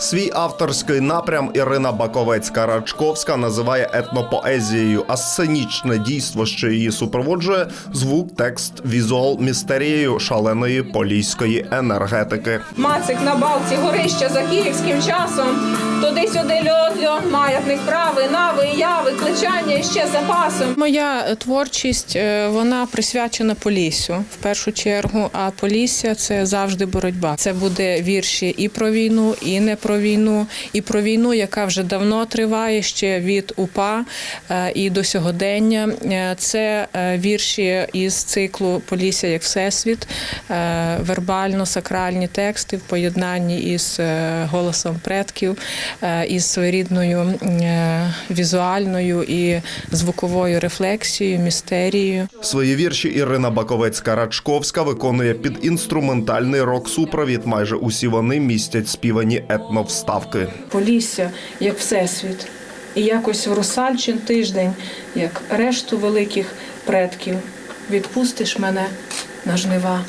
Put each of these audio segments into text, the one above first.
Свій авторський напрям Ірина Баковець-Карачковська називає етнопоезією, а сценічне дійство, що її супроводжує, звук, текст, візуал містерією шаленої поліської енергетики. Мацик на балці горище за київським часом. Туди-сюди льот-льот, маятник правий, нави, яви, кличання і ще запасом. Моя творчість е, вона присвячена Поліссю в першу чергу. А Полісся це завжди боротьба. Це буде вірші і про війну, і не про війну, і про війну, яка вже давно триває ще від УПА е, і до сьогодення. Е, Це е, вірші із циклу Полісся як Всесвіт, е, вербально-сакральні тексти в поєднанні із голосом предків, із своєрідною візуальною і звуковою рефлексією, містерією. Свої вірші Ірина Баковець-Карачковська виконує під інструментальний рок-супровід. Майже усі вони містять співані етновставки. Полісся як Всесвіт. І якось в Русальчин тиждень, як решту великих предків, відпустиш мене на жнива.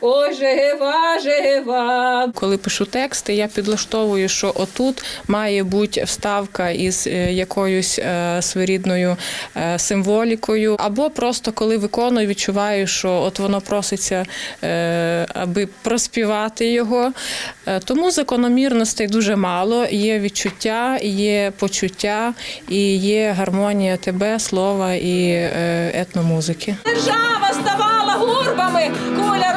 Ой, жива, жива. Коли пишу тексти, я підлаштовую, що отут має бути вставка із е, якоюсь е, своєрідною е, символікою, або просто коли виконую, відчуваю, що от воно проситься, аби проспівати його. Тому закономірностей дуже мало. Є відчуття, є почуття і є гармонія тебе, слова і етномузики. Держава ставала гурбами, куля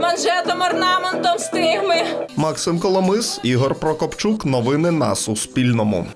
манжетом, орнаментом стигми. Максим Коломис, Ігор Прокопчук. Новини на Суспільному.